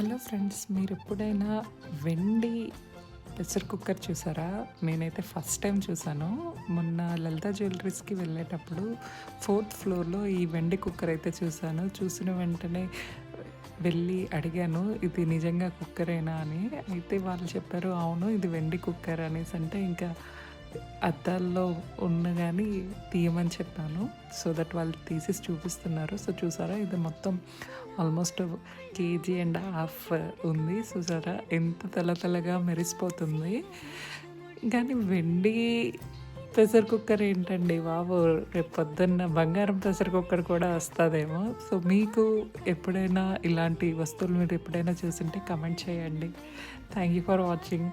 Hello friends మీరు ఎప్పుడైనా వెండి ప్రెషర్ కుక్కర్ చూసారా? నేనైతే ఫస్ట్ టైం చూసాను. మొన్న లలిత జ్యువెలరీస్కి వెళ్ళేటప్పుడు ఫోర్త్ ఫ్లోర్లో ఈ వెండి కుక్కర్ అయితే చూశాను చూసిన వెంటనే వెళ్ళి అడిగాను ఇది నిజంగా కుక్కరేనా? అని. అయితే వాళ్ళు చెప్పారు అవును ఇది వెండి కుక్కర్ అనేసి. అంటే ఇంకా అద్దాల్లో ఉన్న కానీ తీయమని చెప్పాను. సో దట్ వాళ్ళు తీసి చూపిస్తున్నారు. సో చూసారా? ఇది మొత్తం ఆల్మోస్ట్ కేజీ అండ్ హాఫ్ ఉంది. చూసారా? ఎంత తెల్ల తెల్లగా మెరిసిపోతుంది. కానీ వెండి ప్రెషర్ కుక్కర్ ఏంటండి బాబు? రేపు పొద్దున్న బంగారం ప్రెషర్ కుక్కర్ కూడా వస్తుందేమో. సో మీకు ఎప్పుడైనా ఇలాంటి వస్తువులు మీరు ఎప్పుడైనా చూసింటే కమెంట్ చేయండి. Thank you for watching